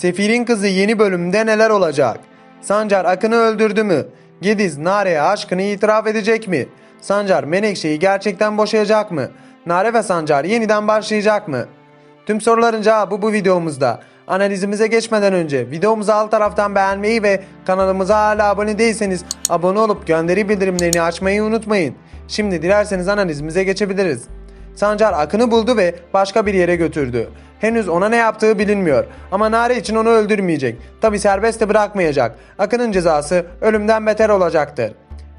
Sefir'in kızı yeni bölümde neler olacak? Sancar Akın'ı öldürdü mü? Gediz Nare'ye aşkını itiraf edecek mi? Sancar Menekşe'yi gerçekten boşayacak mı? Nare ve Sancar yeniden başlayacak mı? Tüm soruların cevabı bu videomuzda. Analizimize geçmeden önce videomuzu alt taraftan beğenmeyi ve kanalımıza hala abone değilseniz abone olup gönderi bildirimlerini açmayı unutmayın. Şimdi dilerseniz analizimize geçebiliriz. Sancar Akın'ı buldu ve başka bir yere götürdü. Henüz ona ne yaptığı bilinmiyor ama Nare için onu öldürmeyecek. Tabi serbest de bırakmayacak. Akın'ın cezası ölümden beter olacaktır.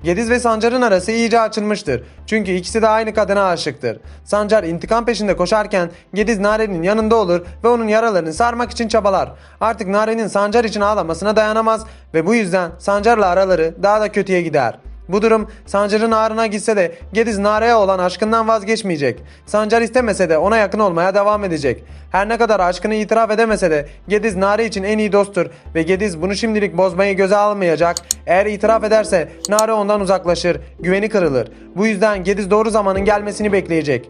Gediz ve Sancar'ın arası iyice açılmıştır. Çünkü ikisi de aynı kadına aşıktır. Sancar intikam peşinde koşarken Gediz Nare'nin yanında olur ve onun yaralarını sarmak için çabalar. Artık Nare'nin Sancar için ağlamasına dayanamaz ve bu yüzden Sancar'la araları daha da kötüye gider. Bu durum Sancar'ın ağrına gitse de Gediz Nare'ye olan aşkından vazgeçmeyecek. Sancar istemese de ona yakın olmaya devam edecek. Her ne kadar aşkını itiraf edemese de Gediz Nare için en iyi dosttur ve Gediz bunu şimdilik bozmayı göze almayacak. Eğer itiraf ederse Nare ondan uzaklaşır, güveni kırılır. Bu yüzden Gediz doğru zamanın gelmesini bekleyecek.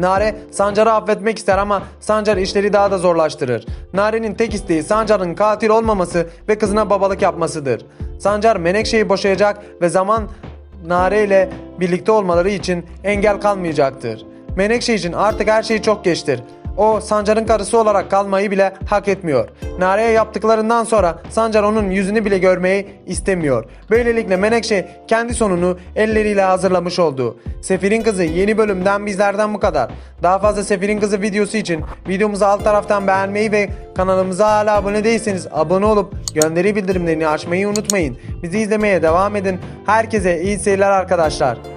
Nare Sancar'ı affetmek ister ama Sancar işleri daha da zorlaştırır. Nare'nin tek isteği Sancar'ın katil olmaması ve kızına babalık yapmasıdır. Sancar Menekşe'yi boşayacak ve zaman Nare ile birlikte olmaları için engel kalmayacaktır. Menekşe için artık her şey çok geçtir. O Sancar'ın karısı olarak kalmayı bile hak etmiyor. Nare'ye yaptıklarından sonra Sancar onun yüzünü bile görmeyi istemiyor. Böylelikle Menekşe kendi sonunu elleriyle hazırlamış oldu. Sefir'in kızı yeni bölümden bizlerden bu kadar. Daha fazla Sefir'in kızı videosu için videomuzu alt taraftan beğenmeyi ve kanalımıza hala abone değilseniz abone olup gönderi bildirimlerini açmayı unutmayın. Bizi izlemeye devam edin. Herkese iyi seyirler arkadaşlar.